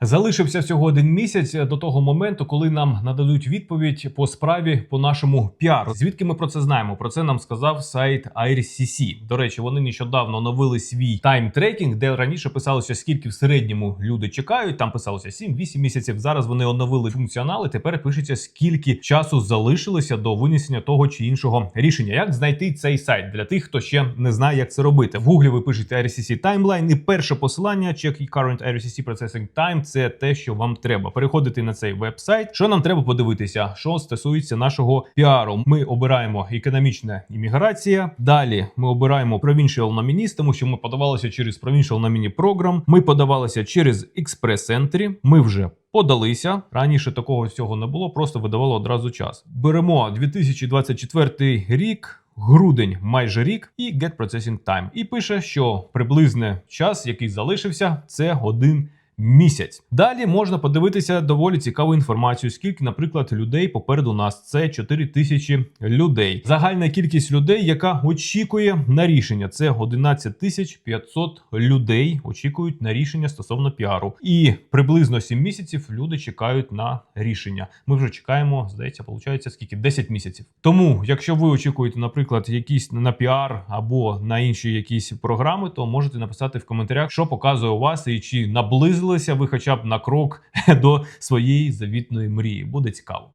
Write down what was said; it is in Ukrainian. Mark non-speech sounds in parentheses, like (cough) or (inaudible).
Залишився всього один місяць до того моменту, коли нам нададуть відповідь по справі по нашому піару. Звідки ми про це знаємо? Про це нам сказав сайт IRCC. До речі, вони нещодавно оновили свій тайм-трекінг, де раніше писалося, скільки в середньому люди чекають. Там писалося 7-8 місяців. Зараз вони оновили функціонал. і Тепер пишеться, скільки часу залишилося до винесення того чи іншого рішення. Як знайти цей сайт для тих, хто ще не знає, як це робити? В гуглі ви пишете IRCC Timeline і перше посилання Check Current IRCC Processing Time це те, що вам треба. Переходити на цей веб-сайт. Що нам треба подивитися? Що стосується нашого піару? Ми обираємо економічна імміграція. Далі ми обираємо Provincial Nominees, тому що ми подавалися через Provincial Nominee Program. Ми подавалися через Express Entry. Ми вже Подалися раніше такого всього не було, просто видавало одразу час. Беремо 2024 рік. Грудень майже рік і Get Processing Time. І пише, що приблизний час, який залишився, це один місяць. Далі можна подивитися доволі цікаву інформацію. Скільки, наприклад, людей попереду нас це 4 тисячі людей. Загальна кількість людей, яка очікує на рішення, це 11 тисяч 500 людей. Очікують на рішення стосовно піару. І приблизно 7 місяців люди чекають на рішення. Ми вже чекаємо, здається, виходить, скільки 10 місяців. Тому, якщо ви очікуєте, наприклад, якісь на піар або на інші якісь програми, то можете написати в коментарях, що показує у вас і чи наблизилися ви хоча б на крок (laughs) до своєї завітної мрії. Буде цікаво.